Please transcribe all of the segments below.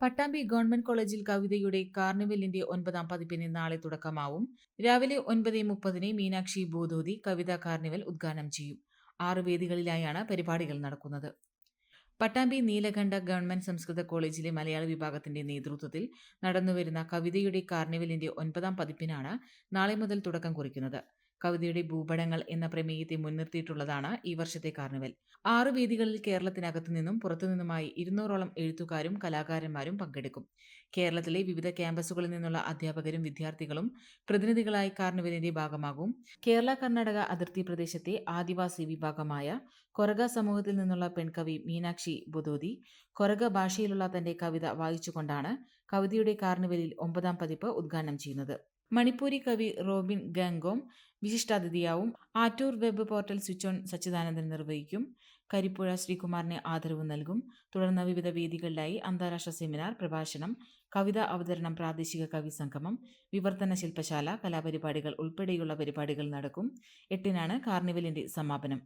Pattambi government കോളേജിൽ കവിതയുടെ കാർണിവലിന്റെ ഒൻപതാം പതിപ്പിന് നാളെ തുടക്കമാവും. രാവിലെ ഒൻപത് മുപ്പതിന് മീനാക്ഷി ബോധോതി കവിതാ കാർണിവൽ ഉദ്ഘാടനം ചെയ്യും. ആറ് വേദികളിലായാണ് പരിപാടികൾ നടക്കുന്നത്. പട്ടാമ്പി നീലകണ്ഠ ഗവൺമെന്റ് സംസ്കൃത കോളേജിലെ മലയാള വിഭാഗത്തിന്റെ നേതൃത്വത്തിൽ നടന്നുവരുന്ന കവിതയുടെ കാർണിവലിന്റെ ഒൻപതാം പതിപ്പിനാണ് നാളെ മുതൽ തുടക്കം കുറിക്കുന്നത്. കവിതയുടെ ഭൂപടങ്ങൾ എന്ന പ്രമേയത്തെ മുൻനിർത്തിയിട്ടുള്ളതാണ് ഈ വർഷത്തെ കാർണിവൽ. ആറ് വേദികളിൽ കേരളത്തിനകത്തു നിന്നും പുറത്തുനിന്നുമായി ഇരുന്നൂറോളം എഴുത്തുകാരും കലാകാരന്മാരും പങ്കെടുക്കും. കേരളത്തിലെ വിവിധ ക്യാമ്പസുകളിൽ നിന്നുള്ള അധ്യാപകരും വിദ്യാർത്ഥികളും പ്രതിനിധികളായി കാർണിവലിന്റെ ഭാഗമാകും. കേരള കർണാടക അതിർത്തി പ്രദേശത്തെ ആദിവാസി വിഭാഗമായ കൊറഗ സമൂഹത്തിൽ നിന്നുള്ള പെൺകവി മീനാക്ഷി ബുദോദി കൊറഗ ഭാഷയിലുള്ള തന്റെ കവിത വായിച്ചുകൊണ്ടാണ് കവിതയുടെ കാർണിവലിൽ ഒമ്പതാം പതിപ്പ് ഉദ്ഘാടനം ചെയ്യുന്നത്. മണിപ്പൂരി കവി Robin Gangom വിശിഷ്ടാതിഥിയാവും Attoor web portal switch on Sachidanandan നിർവഹിക്കും. കരിപ്പുഴ ശ്രീകുമാറിന് ആദരവ് നൽകും. തുടർന്ന് വിവിധ വേദികളിലായി അന്താരാഷ്ട്ര സെമിനാർ പ്രഭാഷണം കവിത അവതരണം പ്രാദേശിക കവി സംഗമം വിവർത്തന ശില്പശാല കലാപരിപാടികൾ ഉൾപ്പെടെയുള്ള പരിപാടികൾ നടക്കും. എട്ടിനാണ് കാർണിവലിന്റെ സമാപനം.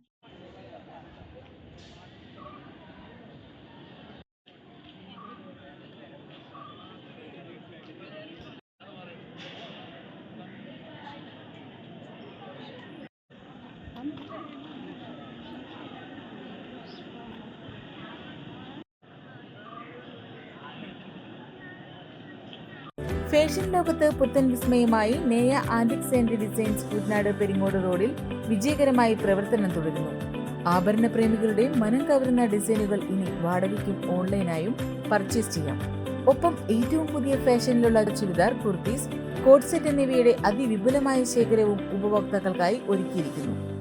ഫാഷൻ ലോകത്ത് പുത്തൻ വിസ്മയമായി Neya antiques and designs Kuttanad Peringode റോഡിൽ വിജയകരമായി പ്രവർത്തനം തുടരുന്നു. ആഭരണ പ്രേമികളുടെ മനം കവരുന്ന ഡിസൈനുകൾ ഇനി വാടകയ്ക്കും ഓൺലൈനായും പർച്ചേസ് ചെയ്യാം. ഒപ്പം ഏറ്റവും പുതിയ ഫാഷനിലുള്ള ചുരിദാർ കുർത്തീസ് കോഡ് സെറ്റ് എന്നിവയുടെ അതിവിപുലമായ ശേഖരവും ഉപഭോക്താക്കൾക്കായി ഒരുക്കിയിരിക്കുന്നു.